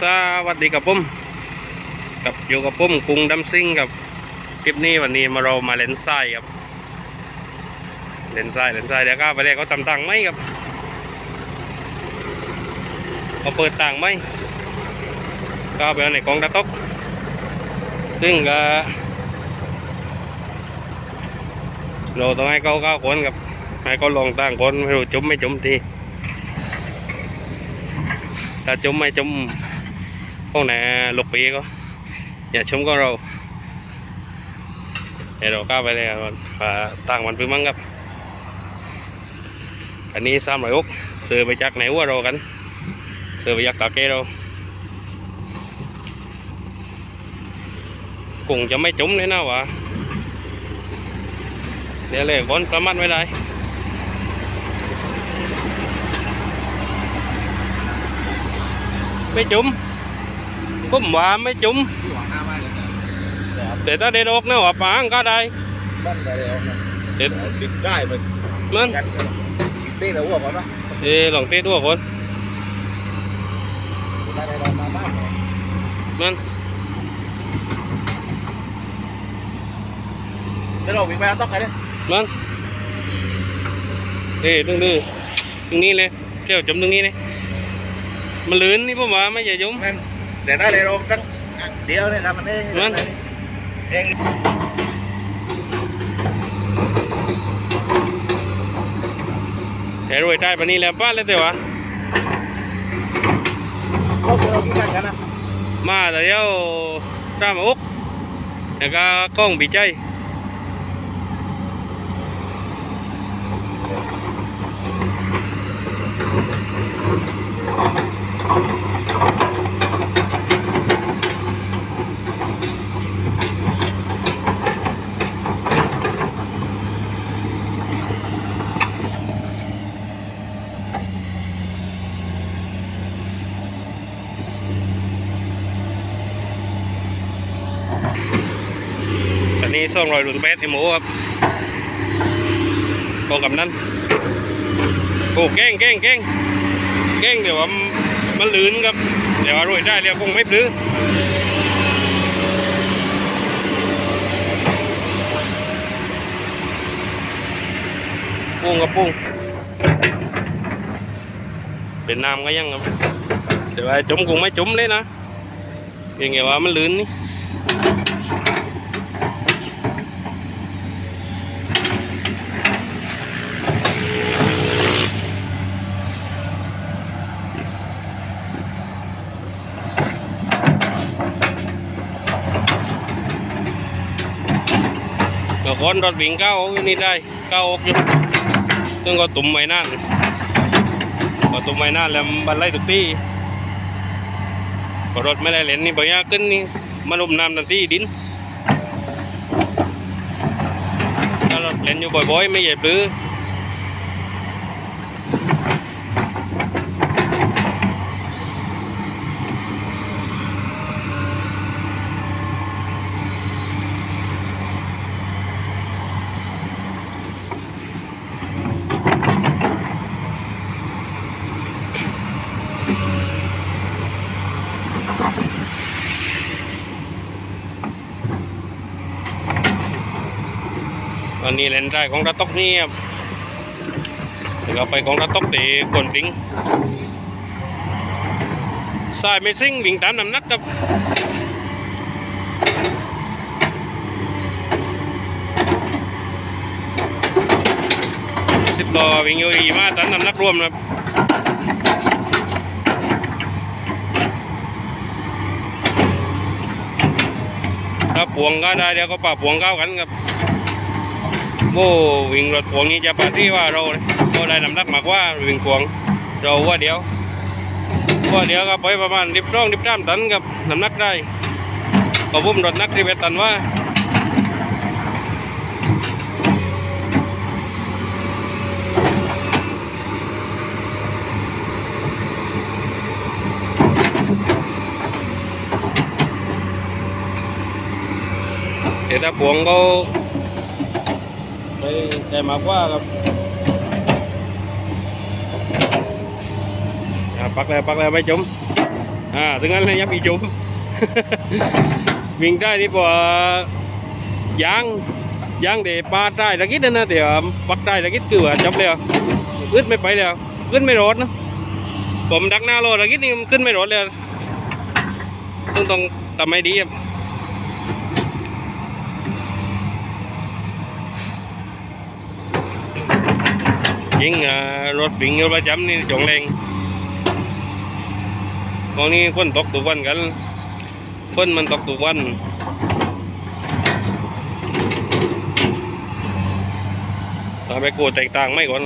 สวัสดีกับผมกับอยู่กับผมกรุงดัมซิงกับคลิปนี้วันนี้มาเรามาเลนไส้ครับ เลนไส้เลนไส้เดี๋ยวก็ไปเรียกเขาทำตังไหมครับเขาเปิดตังไหมก็ไปเอาในกองตะตกซึ่งก็เราต้องให้เขาเก้าคนครับให้เขาลองตั้งคนไม่รู้จุ้มไม่จุ้มทีถ้าจุ่มไม่จุ่ม พวกไหลูกปีก็อย่าชุ่มก็เราเดี๋ยวเราก้าไปเลยครับอ่าต่างวันพึ่งมั้งครับอันนี้สามร้อยอกซื้อไปจากไหนวะเรากันซื้อไปจากตาเกเราคงจะไม่จุ่มเลยนะวะเดี๋ยวเลยก้นประมาทไม่ได้ไม่จุ่ม ผมว่าไม่จุ่มที่หวังหน้าไม่เลยนะแต่ถ้าเด็ดออกเนี่ยว่าปางก็ได้บ้านไปแล้วนะเด็ดติดได้มันมันกันติดได้แล้วว่าก่อนนะเออลองเตะตัวคนได้ได้ได้มาบ้านมันแล้วเราวิ่งไปต้องกันเนี่ยมันเออตรงนี้ตรงนี้เลยเที่ยวจุ่มตรงนี้เลยมันลื่นนี่ผมว่าไม่ใช่จุ่มนั่น แต่ได้เลยเราตั้งเดียวเนี่ยครับมันเองมันเองแต่รวยได้ปานนี้แล้วป้าแล้วแต่ว่าเราเรากินกันกันนะมาแต่เดียวตามอุกแล้วก็กล้องบีใจ ส่องรอยลุนแปดไอหมูครับโกกับนั้นโอ้แกล้งแกล้งแกล้งแกล้งเดี๋ยวมันลื่นครับเดี๋ยวอร่อยได้เดี๋ยวคงไม่ปลื้อปุ้งกับปุ้งเป็นน้ำก็ยังครับเดี๋ยวไอ้จุ่มคงไม่จุ่มเลยนะเพียงแต่ว่ามันลื่นนี่ คนรถวิ่งเก้าอยู่นี่ได้เก้าอกอยู่ซึ่งก็ตุ่มไม่นั่นก็ตุ่มไม่นั่นแล้วบันไล่ทุกที่รถไม่ได้เล่นนี่บ่อยากขึ้นนี่มันอุมน้ำทันทีดินถ้ารถเล่นอยู่บ่อยๆ ไม่เหยียบหรือ นนี้เลนได้ของระตกนี่ครับเดี๋ยวเราไปของระตกตีกวนปิงสายไม่ซิ่งวิ่งตามน้ำนักครับสิบต่อวิ่งอยู่อีมาตามน้ำนักรวมนะครับถ้าพวงก็ได้เดี๋ยวก็ป่าพวงเข้ากันครับ โอ้วิ่งรถพวงนี้จะปาที่ว่าเราเราได้น้ำหนักมากว่าวิ่งพวงเราว่าเดียวว่าเดียวก็ไปประมาณดิบร่องดิบสามตันครับน้ำหนักได้ก็พุ่มรถนักที่เวตันว่าแต่ถ้าพวงก็ ได้ได้มากกว่าครับอะปักแล้วปักแล้วไม่จมอ่าถึงนั้นเลยยับอีจุ่มวิ่งได้นี่พอยางยางเดี๋ยวปาได้ตะกี้นั่นนะเดี๋ยวปักได้ตะกี้คือว่าจบแล้วขึ้นไม่ไปแล้วขึ้นไม่รอดนะผมดักหน้ารถตะกี้นี่ขึ้นไม่รอดเลยต้องต้องทำให้ดีครับ จริงอ่ารถวิ่งอยู่ประจำนี่จงแรงตรงนี้คนตกทุกวันกันคนมันตกทุกวันทำไปกูแตกต่างไม่ก่อน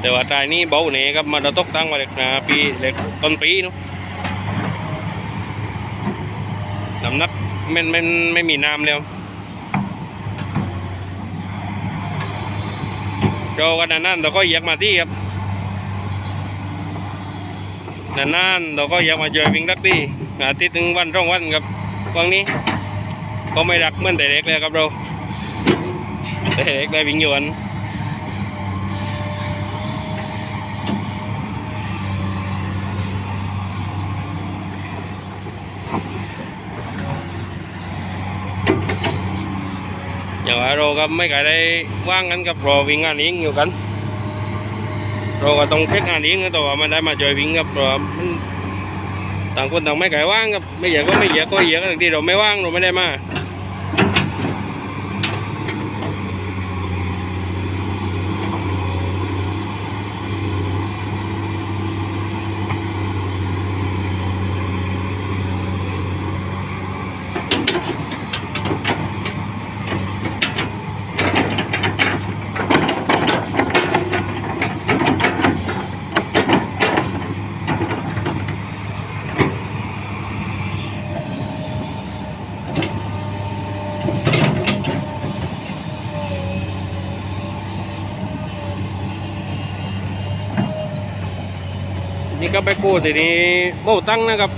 แต่ว่าตายนี้เบาเนี่ยครับมันเราตกตั้งมาเล็กนาปีเล็กต้นปีเนาะ นักมันมันไม่มีน้ำแล้วเรากันนานๆเราก็เยียกมาที่ครับนานๆเราก็เยียกมาเจอวิ่งรักที่อาทิตย์หนึ่งวันสองวันครับวันนี้ ก็ไม่รักเหมือนแต่เด็กเลยครับเราแต่เด็กได้วิ่งอยู่อัน อย่างว่า เราก็ไม่เคยได้ว่างกันกับรอวิ่งงานนี้อยู่กัน เราก็ต้องเช็คงานนี้นะแต่ว่ามันได้มาจอยวิ่งกับเราต่างคนต่างไม่เคยว่างกับไม่อยากก็ไม่อยากก็อยากบางทีเราไม่ว่างเราไม่ได้มา ก็ไปกู้ทีนี้โบ้ตั้งนะครับ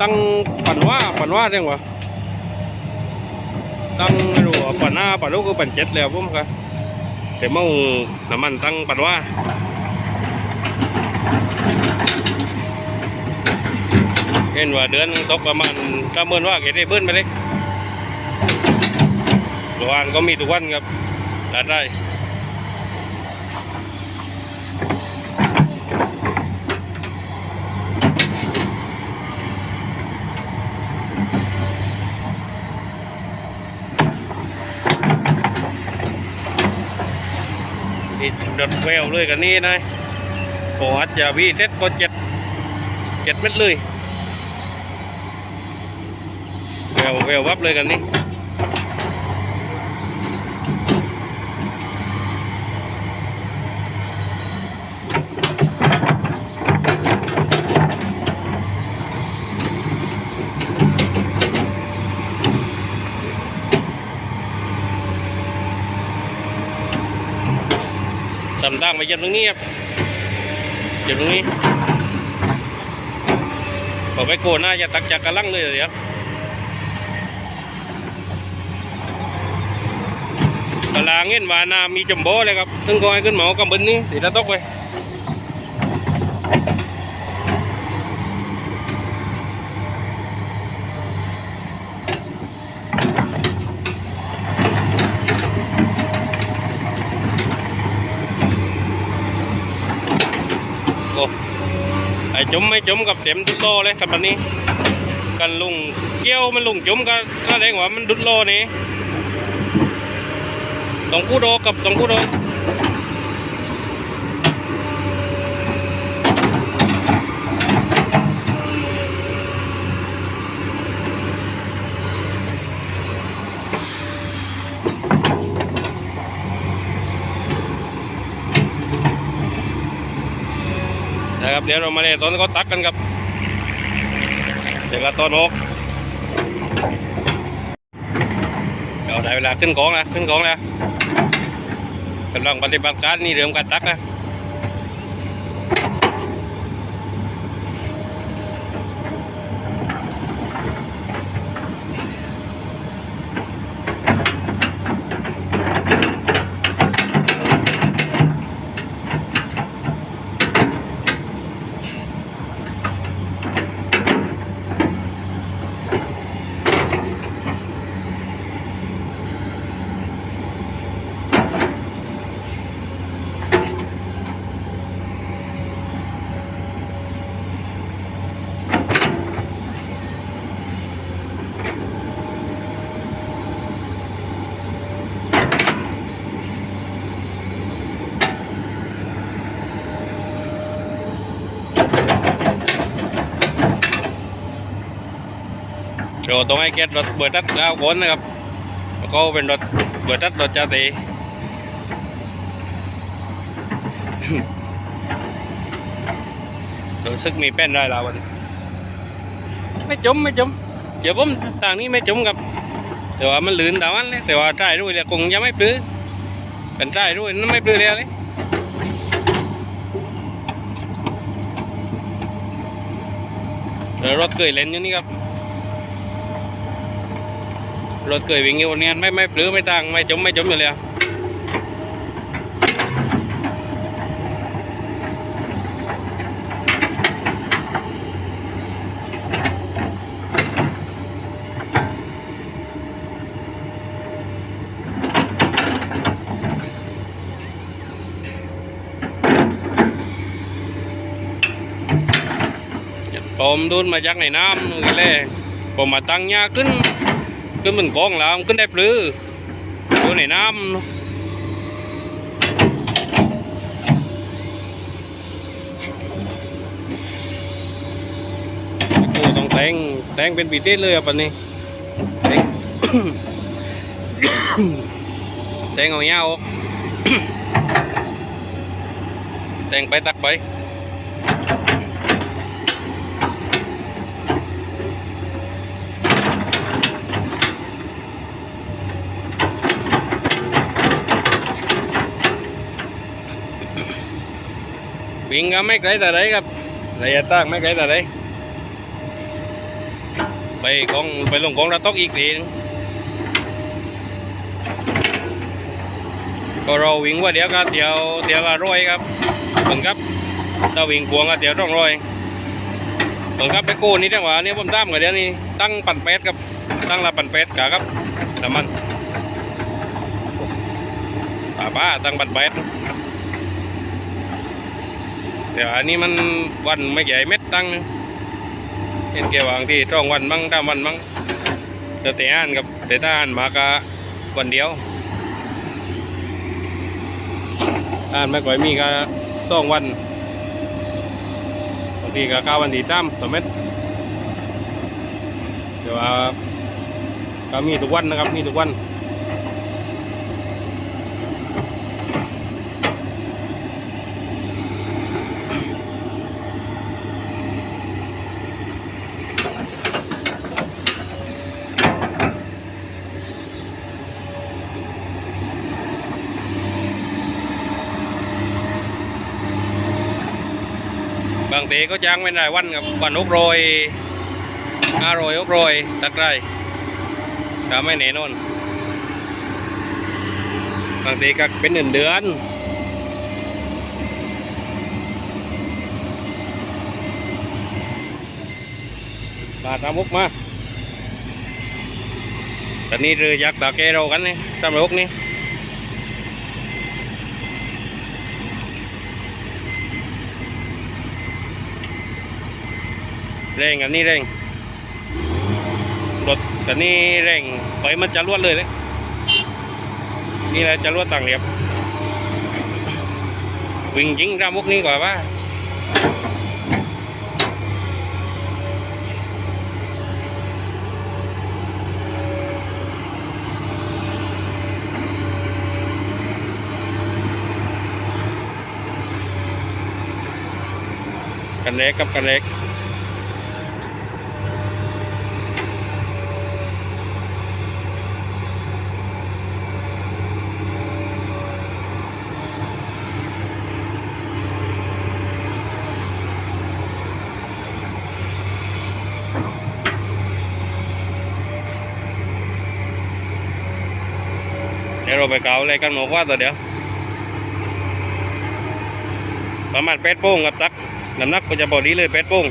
ตั้งปั่นว่าปั่นว่าเรื่องวะตั้งไม่รู้ว่าปั่นหน้าปั่นลูกก็ปั่นเจ็ดแล้วผมครับแต่เมื่อน้ำมันตั้งปั่นว่าเห็นว่าเดือนตกประมาณสามหมื่นว่าเกได้เบิ้ลไปเลยระวางก็มีทุกวันครับตัดได้ เด็ดดแววเลยกันนี่นะโอ้อาจจะวีเซ็ตก็เจ็ดเจ็ดเม็ดเลยแววแวววับเลยกันนี่ ตั้งไปเย็นตรงนี้ครับเย็นตรงนี้พอไปโกนน่าจะตักจากกระลังเลยเดี๋ยวกระลางเงินวานามีจมโบเลยครับ ถึงก็ให้ขึ้นหมอกำบึนนี่ติดตะตกไป มไม่จุ่มกับเต็มดุดโลเลยครับแบบนี้ กันลุงเกี้ยวมันลุงจุ่มก็ก็แรงว่ามันดุดโลนี่ต้องกู้โดกับต้องกู้โดอก เดี๋ยวเรามาเลยตอนก็ตักกันครับ เดี๋ยวก็ตอนหกเดี๋ยวได้เวลาขึ้นกองแล้วขึ้นกองแล้วกำลังปฏิบัติการนี่เริ่มการตักนะ เราต้องให้เกียรติรถเบิดตัดเก้าคนนะครับแล้วก็เป็นรถเบิดตัดรถจาตีรู้สึกมีแป้นได้แล้ววันไม่จมไม่จมเดี๋ยวผมทางนี้ไม่จมครับ แต่ว่ามันลื่นแต่วันเลยแต่ว่าใต้ด้วยเลยคงยังไม่ปลื้อเป็นใต้ด้วยนั่นไม่ปลื้อเลยเลยเดี๋ยวรถเคยเลนอยู่นี่ครับ รถเคยวิ่งอยู่เนี่ยไม่ไม่ปลื้อไม่ต่างไม่จมไม่จมอยู่เลยอะผมดูนมาจากในน้ำนู่นเลยผมมาตั้งยาขึ้น ขึ้นบนกองแล้วมันขึ้นได้ปลือดูในน้ำนู่นกูต้องแตงแตงเป็นปีเต้เลยอะปันนี้แตงแตงเอาเงาออกแตงไปตักไป วิ่งก็ไม่ไกลแต่ไหนครับระยะตั้งไม่ไกลแต่ไหนไปกองไปลงกองระตกอีกทีนึงก็เราวิ่งว่าเดี๋ยวก็เดี๋ยวเดี๋ยวละร้อยครับเพิ่งครับถ้าวิ่งพวงก็เดี๋ยวต้องร้อยเพิ่งครับไปกู้นี่จังหวะนี้ผมตามกันเดี๋ยวนี้ตั้งปั่นเป็ดครับตั้งละปั่นเป็ดกะครับน้ำมันป้าป้าตั้งปั่นเป็ด แต่อันนี้มันวันไม่ใหญ่เม็ดตั้งเห็นเกี่ยวบางที่ต้องวันบ้างตามวันบ้างเดี๋ยวแต่อ่านกับแต่ถ้าอ่านมากะวันเดียวอ่านไม่ก่อยมีก็สองวันบางทีก็เก้าวันที่ตั้มต่อเม็ดแต่ว่าก็มีทุกวันนะครับมีทุกวันางทีก็จ้างไม่ได้วันกับวันอุกโรยห้าโรยอุกโรยตักไรก็ไม่แน่นอนบางทีก็เป็นเดือนเดือนปลาตามุกมาตอนนี้เรือยักษ์ตาเกเรากันนี่สามร้อยนี่ เร่งอันนี้เร่งรถอันนี้เร่งไปมันจะรวดเลยเลยนี่แหละจะรวดต่างเรียบวิ่งยิงรามุกนี้ก่อนว่ากันเล็กกับกันเล็ก เดี๋ยวเรา ไปเกาอะไรกันหมกว่าตัวเดียว ประมาณเป็ดโป้งกับตักน้ำหนักก็จะพอดีเลยเป็ดโป้ง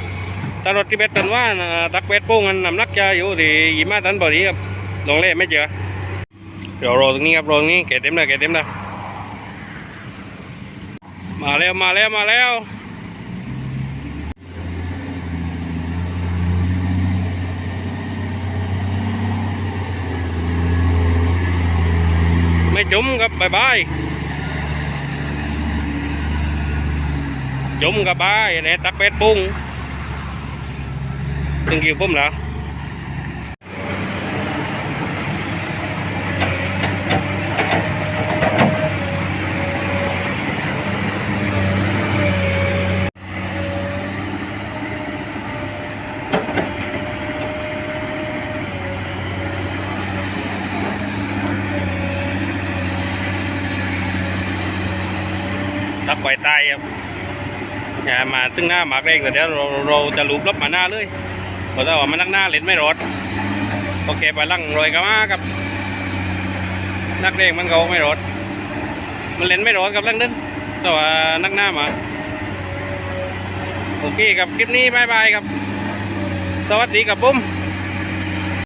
ถ้ารถที่เป็ดตันว่านะตักเป็ดโป้งมันน้ำหนักจะอยู่ที่ยี่สิบห้าตันพอดีครับลงเล่ไม่เจอเดี๋ยวรอตรงนี้ครับรอตรงนี้เกะเต็มเลยเกะเต็มเลยมาแล้วมาแล้วมาแล้ว ม่จุ่มครับบายบายจุ่มกับบายเนี่ยตักเป็ดปุ้งตึงกี่ปุ้มแล้ว ปล่อยตายครับอย่ามาตึงหน้าหมากเร่งแต่เดี๋ยวเราเราจะลูบลบมาหน้าเลยเพราะถ้าว่ามันนักหน้าเล่นไม่รอดโอเคไปลั่งรอยกันมาครับ นักเร่งมันก็ไม่รอดมันเล่นไม่รอดกับลังนั้นแต่ว่านักหน้ามาโอเคครับคลิปนี้บายบายครับ สวัสดีครับผม